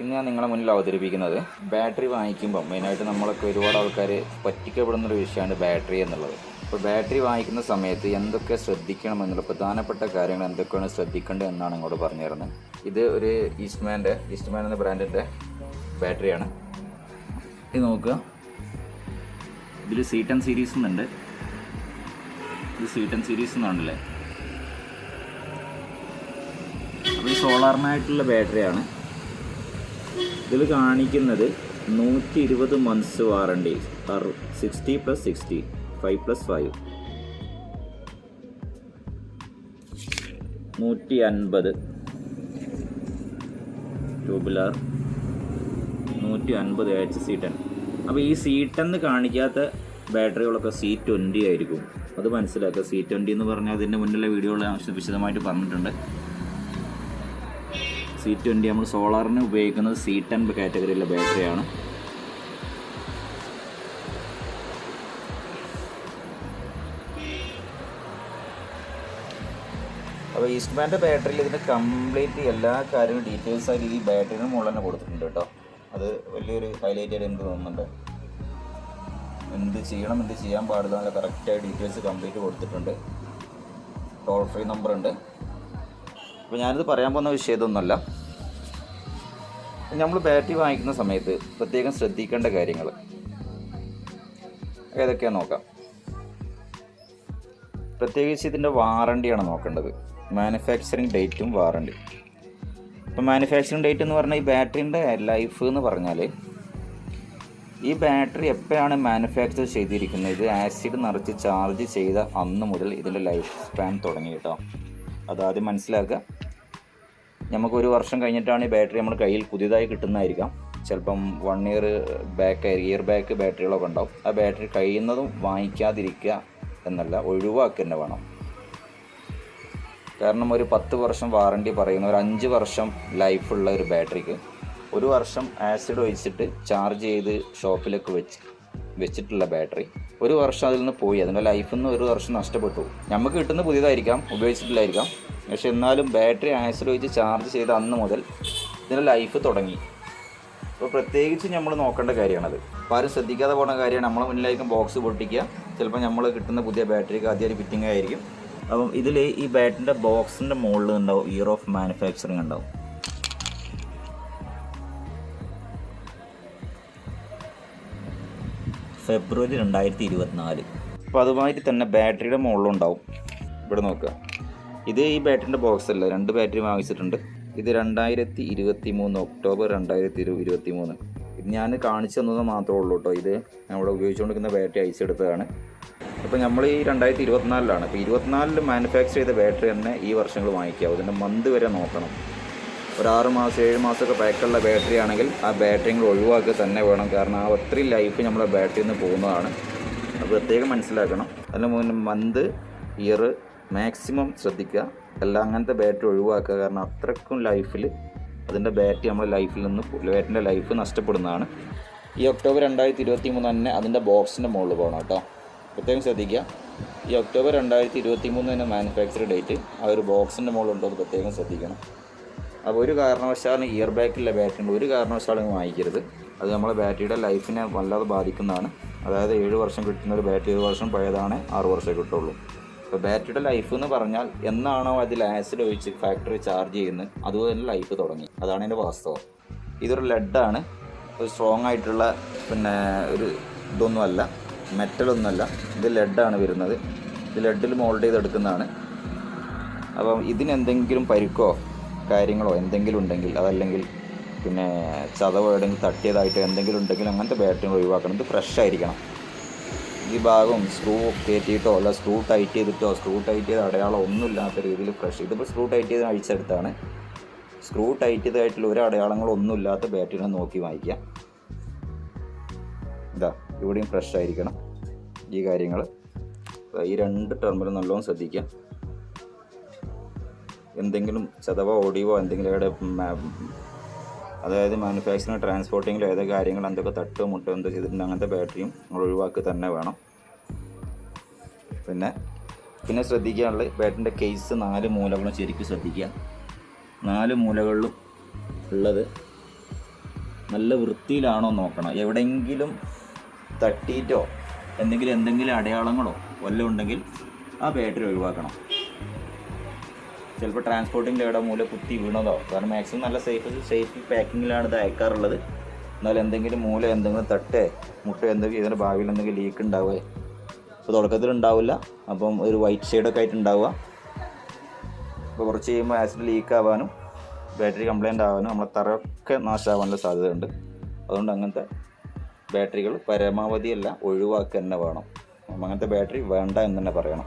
ഇന്ന് ഞാൻ നിങ്ങളെ മുന്നിൽ അവതരിപ്പിക്കുന്നത് ബാറ്ററി വാങ്ങിക്കുമ്പോൾ മെയിനായിട്ട് നമ്മളൊക്കെ ഒരുപാട് ആൾക്കാർ പറ്റിക്കപ്പെടുന്ന ഒരു വിഷയമാണ് ബാറ്ററി എന്നുള്ളത്. അപ്പോൾ ബാറ്ററി വാങ്ങിക്കുന്ന സമയത്ത് എന്തൊക്കെ ശ്രദ്ധിക്കണം എന്നുള്ള പ്രധാനപ്പെട്ട കാര്യങ്ങൾ എന്തൊക്കെയാണ് ശ്രദ്ധിക്കേണ്ടത് എന്നാണ് ഇങ്ങോട്ട് പറഞ്ഞു തരുന്നത്. ഇത് ഒരു ഈസ്റ്റ്മാന്റെ ഈസ്റ്റ്മാൻ എന്ന ബ്രാൻഡിന്റെ ബാറ്ററിയാണ്. ഇത് നോക്കുക. ഇതിൽ സി ടെൻ സീരീസ് എന്നുണ്ട്. ഇത് സി ടെൻ സീരീസ് എന്നാണല്ലേ അപ്പോൾ ഈ സോളാറിനായിട്ടുള്ള ബാറ്ററിയാണ്. ഇതിൽ കാണിക്കുന്നത് നൂറ്റി ഇരുപത് months warranty sixty plus sixty five plus five നൂറ്റി അൻപത് ട്യൂബുലാർ നൂറ്റി അൻപത് എച്ച് സി ടെൻ അപ്പോൾ ഈ സി ടെന്ന് കാണിക്കാത്ത ബാറ്ററികളൊക്കെ സി ട്വന്റി ആയിരിക്കും. അത് മനസ്സിലാക്കുക. സി ട്വന്റി എന്ന് പറഞ്ഞാൽ അതിന്റെ മുന്നിലെ വീഡിയോകൾ വിശദമായിട്ട് പറഞ്ഞിട്ടുണ്ട്. സി ട്വന്റി നമ്മൾ സോളാറിന് ഉപയോഗിക്കുന്നത് സി ടെൻ കാറ്റഗറിയിലെ ബാറ്ററിയാണ് അപ്പോൾ ഈസ്റ്റ്മാന്റെ ബാറ്ററിയിൽ ഇതിന്റെ കംപ്ലീറ്റ് എല്ലാ കാര്യങ്ങളും ഡീറ്റെയിൽസ് ആയിട്ട് ഈ ബാറ്ററിന് മുകളിൽ തന്നെ കൊടുത്തിട്ടുണ്ട് കേട്ടോ. അത് വലിയൊരു ഹൈലൈറ്റ് ആയിട്ട് എനിക്ക് തോന്നുന്നുണ്ട്. എന്ത് ചെയ്യണം എന്ത് ചെയ്യാൻ പാടില്ല എന്നുള്ള കറക്റ്റായ ഡീറ്റെയിൽസ് കംപ്ലീറ്റ് കൊടുത്തിട്ടുണ്ട്. ടോൾ ഫ്രീ നമ്പർ ഉണ്ട്. അപ്പോൾ ഞാനിത് പറയാൻ പോകുന്ന വിഷയം ഇതൊന്നുമല്ല നമ്മൾ ബാറ്ററി വാങ്ങിക്കുന്ന സമയത്ത് പ്രത്യേകം ശ്രദ്ധിക്കേണ്ട കാര്യങ്ങൾ ഏതൊക്കെയാണ് നോക്കാം. പ്രത്യേകിച്ച് ഇതിന്റെ വാറണ്ടിയാണ് നോക്കേണ്ടത്. മാനുഫാക്ചറിങ് ഡേറ്റും വാറണ്ടി. ഇപ്പോൾ മാനുഫാക്ചറിങ് ഡേറ്റ് എന്ന് പറഞ്ഞാൽ ഈ ബാറ്ററിന്റെ ലൈഫ് എന്ന് പറഞ്ഞാൽ ഈ ബാറ്ററി എപ്പോഴാണ് മാനുഫാക്ചർ ചെയ്തിരിക്കുന്നത്? ആസിഡ് നിറച്ച് ചാർജ് ചെയ്ത അന്ന് മുതൽ ഇതിന്റെ ലൈഫ് സ്പാൻ തുടങ്ങി കേട്ടോ. അതാദ്യം മനസ്സിലാക്കുക. നമുക്ക് ഒരു വർഷം കഴിഞ്ഞിട്ടാണ് ഈ ബാറ്ററി നമ്മൾ കയ്യിൽ പുതിയതായി കിട്ടുന്നതായിരിക്കാം. ചിലപ്പം one year back year back ബാറ്ററികളൊക്കെ ഉണ്ടാവും. ആ ബാറ്ററി കഴിയുന്നതും വാങ്ങിക്കാതിരിക്കുക എന്നല്ല ഒഴിവാക്കുക തന്നെ വേണം. കാരണം ഒരു പത്ത് വർഷം വാറണ്ടി പറയുന്ന ഒരു അഞ്ച് വർഷം ലൈഫുള്ള ഒരു ബാറ്ററിക്ക് ഒരു വർഷം ആസിഡ് ഒഴിച്ചിട്ട് ചാർജ് ചെയ്ത് ഷോപ്പിലൊക്കെ വെച്ച് വെച്ചിട്ടുള്ള ബാറ്ററി ഒരു വർഷം അതിൽ നിന്ന് പോയി. അതിന്റെ ലൈഫിൽ നിന്ന് ഒരു വർഷം നഷ്ടപ്പെട്ടു. നമുക്ക് കിട്ടുന്ന പുതിയതായിരിക്കാം ഉപയോഗിച്ചിട്ടില്ലായിരിക്കാം. പക്ഷെ എന്നാലും ബാറ്ററി ആസിഡ് ചാർജ് ചെയ്ത അന്ന് മുതൽ ഇതിന്റെ ലൈഫ് തുടങ്ങി. അപ്പോൾ പ്രത്യേകിച്ച് നമ്മൾ നോക്കേണ്ട കാര്യമാണത്. അപ്പോൾ ആരും ശ്രദ്ധിക്കാതെ പോകുന്ന കാര്യമാണ് നമ്മളെ മുന്നിലായിരിക്കും ബോക്സ് പൊട്ടിക്കുക. ചിലപ്പോൾ നമ്മൾ കിട്ടുന്ന പുതിയ ബാറ്ററിക്ക് ആദ്യം ഫിറ്റിംഗ് ആയിരിക്കും. അപ്പം ഇതിൽ ഈ ബാറ്ററിന്റെ ബോക്സിന്റെ മുകളിൽ ഉണ്ടാവും ഇയർ ഓഫ് മാനുഫാക്ചറിങ് ഉണ്ടാവും. ഫെബ്രുവരി രണ്ടായിരത്തി ഇരുപത്തിനാല് അപ്പോൾ അതുമായിട്ട് തന്നെ ബാറ്ററിയുടെ മുകളിലുണ്ടാവും. ഇവിടെ നോക്കുക ഇത് ഈ ബാറ്ററിന്റെ ബോക്സ് അല്ല രണ്ട് ബാറ്ററി വാങ്ങിച്ചിട്ടുണ്ട്. ഇത് രണ്ടായിരത്തി ഇരുപത്തി മൂന്ന് ഒക്ടോബർ രണ്ടായിരത്തി ഇരു ഇരുപത്തി മൂന്ന് ഇത് ഞാൻ കാണിച്ചു തന്നത് മാത്രമേ ഉള്ളൂ കേട്ടോ. ഇത് നമ്മുടെ ഉപയോഗിച്ചുകൊണ്ടിരിക്കുന്ന ബാറ്ററി അയച്ചെടുത്തതാണ്. അപ്പോൾ നമ്മൾ ഈ രണ്ടായിരത്തി ഇരുപത്തിനാലിലാണ് അപ്പോൾ ഇരുപത്തിനാലിൽ മാനുഫാക്ചർ ചെയ്ത ബാറ്ററി തന്നെ ഈ വർഷങ്ങൾ വാങ്ങിക്കുക അതിന്റെ മന്ത് വരെ നോക്കണം. ഒരു ആറ് മാസം ഏഴ് മാസമൊക്കെ പാക്കുള്ള ബാറ്ററി ആണെങ്കിൽ ആ ബാറ്ററികൾ ഒഴിവാക്കുക തന്നെ വേണം. കാരണം ആ ഒത്തിരി ലൈഫ് നമ്മുടെ ബാറ്ററിയിൽ നിന്ന് പോകുന്നതാണ്. അത് പ്രത്യേകം മനസ്സിലാക്കണം. അതിന് മുന്നേ മന്ത് ഇയർ മാക്സിമം ശ്രദ്ധിക്കുക. എല്ലാം അങ്ങനത്തെ ബാറ്ററി ഒഴിവാക്കുക. കാരണം അത്രക്കും ലൈഫിൽ അതിന്റെ ബാറ്ററി നമ്മുടെ ലൈഫിൽ നിന്ന് ബാറ്ററിന്റെ ലൈഫ് നഷ്ടപ്പെടുന്നതാണ്. ഈ ഒക്ടോബർ രണ്ടായിരത്തി ഇരുപത്തി മൂന്ന് തന്നെ അതിന്റെ ബോക്സിന്റെ മുകളിൽ പോകണം കേട്ടോ. പ്രത്യേകം ശ്രദ്ധിക്കുക. ഈ ഒക്ടോബർ രണ്ടായിരത്തി ഇരുപത്തി മൂന്ന് തന്നെ മാനുഫാക്ചർ ഡേറ്റ് ആ ഒരു ബോക്സിന്റെ മുകളിലുണ്ടോ എന്ന് പ്രത്യേകം ശ്രദ്ധിക്കണം. അപ്പോൾ ഒരു കാരണവശാലും ഇയർ ബാക്കിലെ ബാറ്ററി ഒരു കാരണവശാലും വാങ്ങിക്കരുത്. അത് നമ്മളെ ബാറ്ററിയുടെ ലൈഫിനെ വല്ലാതെ ബാധിക്കുന്നതാണ്. അതായത് ഏഴ് വർഷം കിട്ടുന്ന ഒരു ബാറ്ററി ഏഴ് വർഷം പഴയതാണ് ആറ് വർഷമേ കിട്ടുള്ളൂ. അപ്പോൾ ബാറ്ററിയുടെ ലൈഫ് എന്ന് പറഞ്ഞാൽ എന്നാണോ അതിൽ ആസിഡ് ഒഴിച്ച് ഫാക്ടറി ചാർജ് ചെയ്യുന്നത് അതുപോലെ ലൈഫ് തുടങ്ങി. അതാണ് എന്റെ വാസ്തവം. ഇതൊരു ലെഡാണ് ഒരു സ്ട്രോങ് ആയിട്ടുള്ള പിന്നെ ഒരു ഇതൊന്നുമല്ല മെറ്റലൊന്നുമല്ല ഇത് ലെഡാണ് വരുന്നത്. ഇത് ലെഡിൽ മോൾഡ് ചെയ്തെടുക്കുന്നതാണ്. അപ്പം ഇതിനെന്തെങ്കിലും പരിക്കോ കാര്യങ്ങളോ എന്തെങ്കിലും ഉണ്ടെങ്കിൽ അതല്ലെങ്കിൽ പിന്നെ ചതവോ എവിടെയെങ്കിലും തട്ടിയതായിട്ടോ എന്തെങ്കിലും ഉണ്ടെങ്കിൽ അങ്ങനത്തെ ബാറ്ററി ഒഴിവാക്കണം. ഇത് ഫ്രഷ് ആയിരിക്കണം. ഈ ഭാഗം സ്ക്രൂ കയറ്റിയിട്ടോ അല്ല സ്ക്രൂ ടൈറ്റ് ചെയ്തിട്ടോ സ്ക്രൂ ടൈറ്റ് ചെയ്ത അടയാളം ഒന്നുമില്ലാത്ത രീതിയിൽ ഫ്രഷ് ഇതിപ്പോൾ സ്ക്രൂ ടൈറ്റ് ചെയ്ത് അഴിച്ചെടുത്താണ്. സ്ക്രൂ ടൈറ്റ് ചെയ്തതായിട്ടുള്ള ഒരു അടയാളങ്ങളോ ഒന്നുമില്ലാത്ത ബാറ്ററിനെ നോക്കി വാങ്ങിക്കാം ഇതാ ഇവിടെയും ഫ്രഷ് ആയിരിക്കണം. ഈ കാര്യങ്ങൾ ഈ രണ്ട് ടെർമിലും നല്ലോണം ശ്രദ്ധിക്കുക. എന്തെങ്കിലും ചതവോ ഒടിവോ എന്തെങ്കിലും ഇവിടെ അതായത് മാനുഫാക്ചറിങ് ട്രാൻസ്പോർട്ടിങ്ങിലോ ഏതൊക്കെ കാര്യങ്ങൾ എന്തൊക്കെ തട്ടോ മുട്ടോ എന്തോ ചെയ്തിട്ടുണ്ട് അങ്ങനത്തെ ബാറ്ററിയും നമ്മൾ ഒഴിവാക്കി തന്നെ വേണം. പിന്നെ പിന്നെ ശ്രദ്ധിക്കാനുള്ളത് ബാറ്ററിന്റെ കേസ് നാല് മൂലകളും ശരിക്കും ശ്രദ്ധിക്കുക. നാല് മൂലകളിലും ഉള്ളത് നല്ല വൃത്തിയിലാണോ നോക്കണം. എവിടെയെങ്കിലും തട്ടിയിട്ടോ എന്തെങ്കിലും എന്തെങ്കിലും അടയാളങ്ങളോ വല്ലതും ഉണ്ടെങ്കിൽ ആ ബാറ്ററി ഒഴിവാക്കണം. ചിലപ്പോൾ ട്രാൻസ്പോർട്ടിന്റെ ഇവിടെ മൂല കുത്തി വീണതോ. കാരണം മാക്സിമം നല്ല സേഫ് സേഫ് പാക്കിങ്ങിലാണ് ഇത് അയക്കാറുള്ളത്. എന്നാൽ എന്തെങ്കിലും മൂല എന്തെങ്കിലും തട്ടേ മുട്ട എന്തെങ്കിലും ഇതിന്റെ ഭാവിയിൽ എന്തെങ്കിലും ലീക്ക് ഉണ്ടാവുക അപ്പോൾ തുടക്കത്തിൽ ഉണ്ടാവില്ല. അപ്പം ഒരു വൈറ്റ് ഷെയ്ഡൊക്കെ ആയിട്ട് ഉണ്ടാവുക. അപ്പോൾ കുറച്ച് കഴിയുമ്പോൾ ആസിഡ് ലീക്ക് ആവാനും ബാറ്ററി കംപ്ലൈന്റ് ആവാനും നമ്മളെ തറയൊക്കെ നാശമാവാനുള്ള സാധ്യതയുണ്ട്. അതുകൊണ്ട് അങ്ങനത്തെ ബാറ്ററികൾ പരമാവധി അല്ല ഒഴിവാക്കുക തന്നെ വേണം അങ്ങനത്തെ ബാറ്ററി വേണ്ട എന്ന് തന്നെ പറയണം.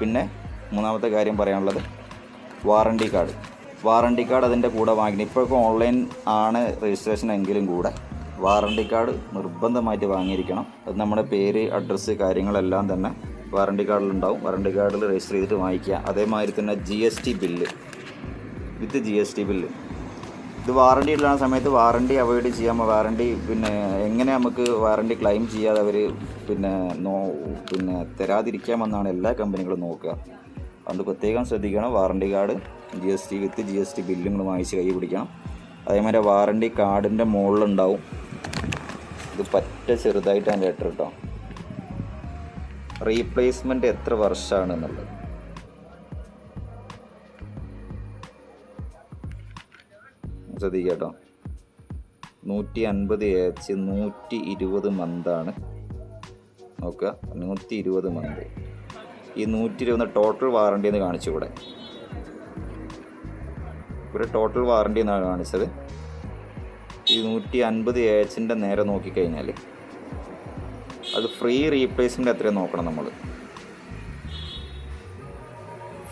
പിന്നെ മൂന്നാമത്തെ കാര്യം പറയാനുള്ളത് വാറണ്ടി കാർഡ്. വാറണ്ടി കാർഡ് അതിന്റെ കൂടെ വാങ്ങിക്കണം. ഇപ്പോഴൊക്കെ ഓൺലൈൻ ആണ് രജിസ്ട്രേഷൻ എങ്കിലും കൂടെ. വാറണ്ടി കാർഡ് നിർബന്ധമായിട്ട് വാങ്ങിയിരിക്കണം. അത് നമ്മുടെ പേര് അഡ്രസ്സ് കാര്യങ്ങളെല്ലാം തന്നെ വാറണ്ടി കാർഡിലുണ്ടാവും. വാറണ്ടി കാർഡിൽ രജിസ്റ്റർ ചെയ്തിട്ട് വാങ്ങിക്കുക. അതേമാതിരി തന്നെ G S T bill. With G S T bill. ഇത് വാറണ്ടി ഉള്ള സമയത്ത് വാറണ്ടി അവോയ്ഡ് ചെയ്യാൻ വാറണ്ടി പിന്നെ എങ്ങനെ നമുക്ക് വാറണ്ടി ക്ലെയിം ചെയ്യാതെ അവർ പിന്നെ നോ പിന്നെ തരാതിരിക്കാമെന്നാണ് എല്ലാ കമ്പനികളും നോക്കുക. അതുകൊണ്ട് പ്രത്യേകം ശ്രദ്ധിക്കണം. Warranty card G S T with G S T ബില്ലും നിങ്ങൾ വാങ്ങിച്ച് കൈ പിടിക്കണം. അതേമാതിരി വാറണ്ടി കാർഡിന്റെ മുകളിലുണ്ടാവും. ഇത് പറ്റ ചെറുതായിട്ട് അതിന്റെ ലെറ്റർ കേട്ടോ റീപ്ലേസ്മെന്റ് എത്ര വർഷമാണ് എന്നുള്ളത് ശ്രദ്ധിക്കുക കേട്ടോ നൂറ്റി അൻപത് എച്ച് നൂറ്റി ഇരുപത് മന്താണ് നോക്കുക. നൂറ്റി ഇരുപത് മന്ത് ഈ നൂറ്റി ഇരുപത് ടോട്ടൽ വാറണ്ടി എന്ന് കാണിച്ചു ഇവിടെ. ഇവിടെ ടോട്ടൽ വാറണ്ടി എന്നാണ് കാണിച്ചത്. ഈ നൂറ്റി അൻപത് ഏച്ചിന്റെ നേരെ നോക്കിക്കഴിഞ്ഞാൽ അത് ഫ്രീ റീപ്ലേസ്മെന്റ് എത്രയും നോക്കണം നമ്മൾ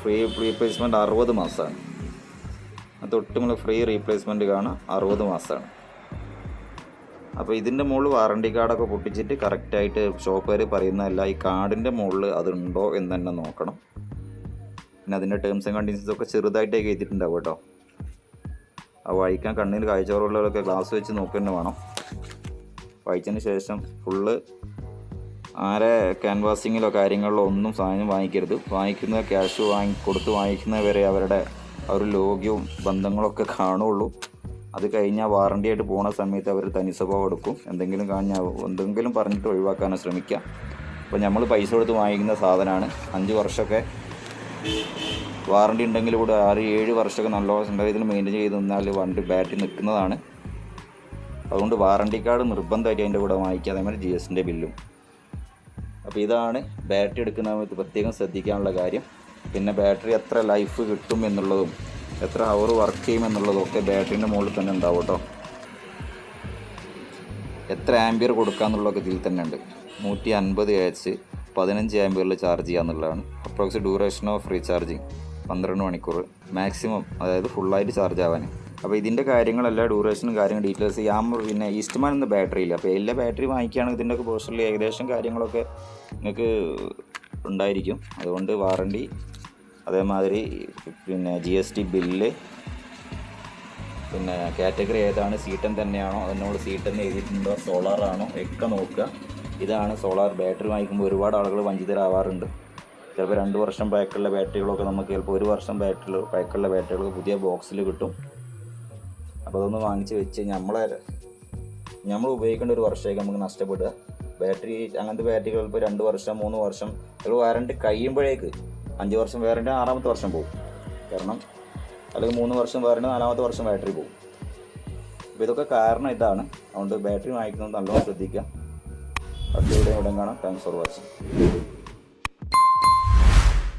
ഫ്രീ റീപ്ലേസ്മെന്റ് അറുപത് മാസമാണ് അത് നമ്മൾ ഫ്രീ റീപ്ലേസ്മെന്റ് കാണാം അറുപത് മാസമാണ് അപ്പോൾ ഇതിന്റെ മുകളിൽ വാറണ്ടി കാർഡൊക്കെ പൊട്ടിച്ചിട്ട് കറക്റ്റായിട്ട് ഷോപ്പുകാർ പറയുന്നതല്ല ഈ കാർഡിന്റെ മുകളിൽ അതുണ്ടോ എന്ന് തന്നെ നോക്കണം. പിന്നെ അതിന്റെ ടേംസ് ആൻഡ് കണ്ടീഷൻസ് ഒക്കെ ചെറുതായിട്ടേ എഴുതിയിട്ടുണ്ടാവും കേട്ടോ. ആ വായിക്കാൻ കണ്ണിന് കാഴ്ചക്കുറവുള്ളവരൊക്കെ ഗ്ലാസ് വെച്ച് നോക്കുക വേണം. വായിച്ചതിന് ശേഷം ഫുള്ള് ആരെ ക്യാൻവാസിങ്ങിലോ കാര്യങ്ങളിലോ ഒന്നും സാധനം വാങ്ങിക്കരുത്. വാങ്ങിക്കുന്ന ക്യാഷ് വാങ്ങി കൊടുത്ത് വാങ്ങിക്കുന്നവരെ അവരുടെ ആ ഒരു ലോഗ്യവും ബന്ധങ്ങളൊക്കെ കാണുള്ളൂ. അത് കഴിഞ്ഞാൽ വാറണ്ടി ആയിട്ട് പോണ സമയത്ത് അവർ തനി സ്വഭാവം എടുക്കും. എന്തെങ്കിലും കാണാൻ എന്തെങ്കിലും പറഞ്ഞിട്ട് ഒഴിവാക്കാനും ശ്രമിക്കുക അപ്പോൾ നമ്മൾ പൈസ കൊടുത്ത് വാങ്ങിക്കുന്ന സാധനമാണ് അഞ്ച് വർഷമൊക്കെ വാറണ്ടി ഉണ്ടെങ്കിൽ കൂടെ ആറ് ഏഴ് വർഷമൊക്കെ നല്ല രീതിയിൽ മെയിന്റെയിൻ ചെയ്ത് നിന്നാൽ വണ്ടി ബാറ്ററി നിൽക്കുന്നതാണ്. അതുകൊണ്ട് വാറണ്ടി കാർഡ് നിർബന്ധമായിട്ട് അതിന്റെ കൂടെ വാങ്ങിക്കുക അതേമാതിരി ജി എസിന്റെ ബില്ലും. അപ്പോൾ ഇതാണ് ബാറ്ററി എടുക്കുന്ന സമയത്ത് പ്രത്യേകം ശ്രദ്ധിക്കാനുള്ള കാര്യം. പിന്നെ ബാറ്ററി എത്ര ലൈഫ് കിട്ടും എന്നുള്ളതും. എത്ര അവർ വർക്ക് ചെയ്യും ബാറ്ററിന്റെ മുകളിൽ തന്നെ ഉണ്ടാവും കേട്ടോ. എത്ര ആംബിയർ കൊടുക്കാന്നുള്ളതൊക്കെ ഇതിൽ തന്നെ ഉണ്ട്. നൂറ്റി അൻപത് എച്ച് പതിനഞ്ച് ആംബിയറിൽ ചാർജ് ചെയ്യാന്നുള്ളതാണ് അപ്രോക്സി ഡ്യൂറേഷൻ ഓഫ് റീചാർജിങ് പന്ത്രണ്ട് മണിക്കൂർ. മാക്സിമം അതായത് ഫുള്ളായിട്ട് ചാർജ് ആവാൻ അപ്പോൾ ഇതിന്റെ കാര്യങ്ങളെല്ലാം ഡ്യൂറേഷനും കാര്യങ്ങൾ ഡീറ്റെയിൽസ് ഞാൻ പിന്നെ ഈസ്റ്റ്മാൻ എന്ന ബാറ്ററി ഇല്ല? അപ്പോൾ എല്ലാ ബാറ്ററി വാങ്ങിക്കുകയാണെങ്കിൽ ഇതിന്റെയൊക്കെ പോസ്റ്ററിൽ ഏകദേശം കാര്യങ്ങളൊക്കെ നിങ്ങൾക്ക് ഉണ്ടായിരിക്കും. അതുകൊണ്ട് വാറണ്ടി അതേമാതിരി പിന്നെ ജി എസ് ടി ബില്ല് പിന്നെ കാറ്റഗറി ഏതാണ് സീറ്റൻ തന്നെയാണോ അതിനോട് സീറ്റൻ എഴുതിയിട്ടുണ്ടോ സോളാറാണോ ഒക്കെ നോക്കുക. ഇതാണ് സോളാർ ബാറ്ററി വാങ്ങിക്കുമ്പോൾ ഒരുപാട് ആളുകൾ വഞ്ചിതരാവാറുണ്ട്. ചിലപ്പോൾ രണ്ട് വർഷം പഴക്കമുള്ള ബാറ്ററികളൊക്കെ നമുക്ക് ചിലപ്പോൾ ഒരു വർഷം ബാറ്ററി പഴക്കമുള്ള ബാറ്ററികൾ പുതിയ ബോക്സിൽ കിട്ടും. അപ്പോൾ അതൊന്ന് വാങ്ങിച്ച് വെച്ച് നമ്മളെ നമ്മൾ ഉപയോഗിക്കേണ്ട ഒരു വർഷമൊക്കെ നമുക്ക് നഷ്ടപ്പെടുക. ബാറ്ററി അങ്ങനത്തെ ബാറ്ററികൾ ഇപ്പോൾ രണ്ട് വർഷം മൂന്ന് വർഷം ചിലപ്പോൾ വാറണ്ടി കഴിയുമ്പോഴേക്ക് അഞ്ച് വർഷം വേറെ ആറാമത്തെ വർഷം പോകും കാരണം അല്ലെങ്കിൽ മൂന്ന് വർഷം വേറെ നാലാമത്തെ വർഷം ബാറ്ററി പോകും അപ്പോൾ ഇതൊക്കെ കാരണം ഇതാണ്. അതുകൊണ്ട് ബാറ്ററി വാങ്ങിക്കുന്നത് നല്ലോണം ശ്രദ്ധിക്കുക. അടുത്ത ഇവിടെ ഇവിടെ കാണാം. Thanks for watching